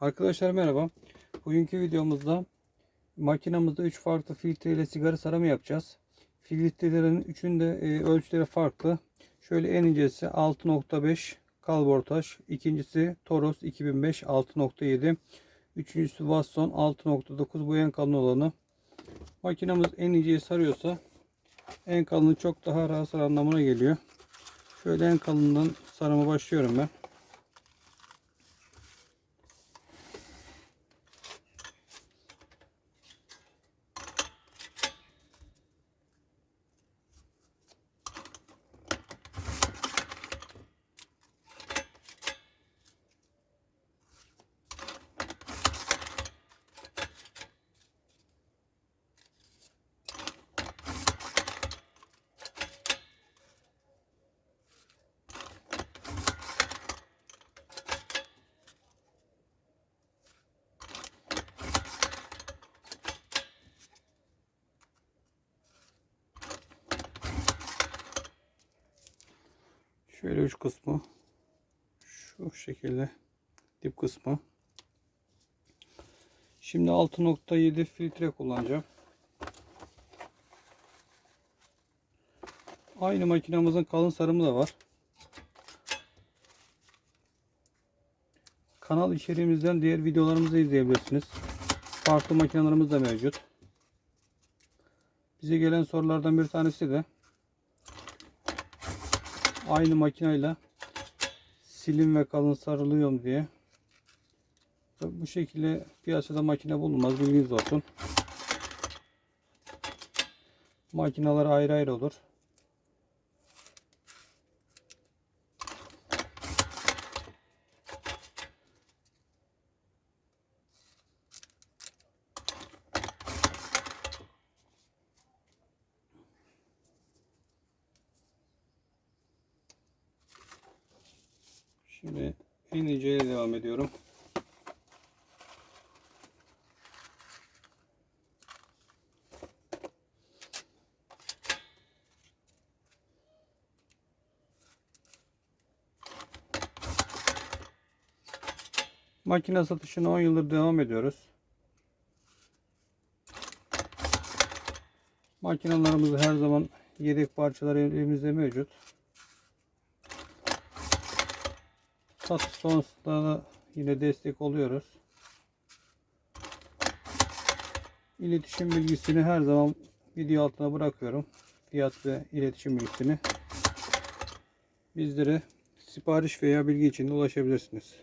Arkadaşlar merhaba. Bugünkü videomuzda makinamızda 3 farklı filtre ile sigara sarımı yapacağız. Filtrelerin üçünde e, ölçüleri farklı. Şöyle en incesi 6.5 kalbortaj, ikincisi Toros 2005 6.7, üçüncüsü Wasson 6.9 bu en kalın olanı. Makinamız en inceyi sarıyorsa en kalını çok daha rahat sar anlamına geliyor. Şöyle en kalından sarıma başlıyorum ben. Şöyle uç kısmı. Şu şekilde dip kısmı. Şimdi 6.7 filtre kullanacağım. Aynı makinamızın kalın sarımı da var. Kanal içeriğimizden diğer videolarımızı izleyebilirsiniz. Farklı makinalarımız da mevcut. Bize gelen sorulardan bir tanesi de aynı makinayla silim ve kalın sarılıyor mu diye. Bu şekilde piyasada makine bulunmaz bilginiz olsun. Makineler ayrı ayrı olur. Şimdi en inceye devam ediyorum. Makine satışına 10 yıldır devam ediyoruz. Makinalarımız her zaman yedek parçaları elimizde mevcut. Satış sonrasında da yine destek oluyoruz. İletişim bilgisini her zaman video altına bırakıyorum. Fiyat ve iletişim bilgisini. Bizlere sipariş veya bilgi için ulaşabilirsiniz.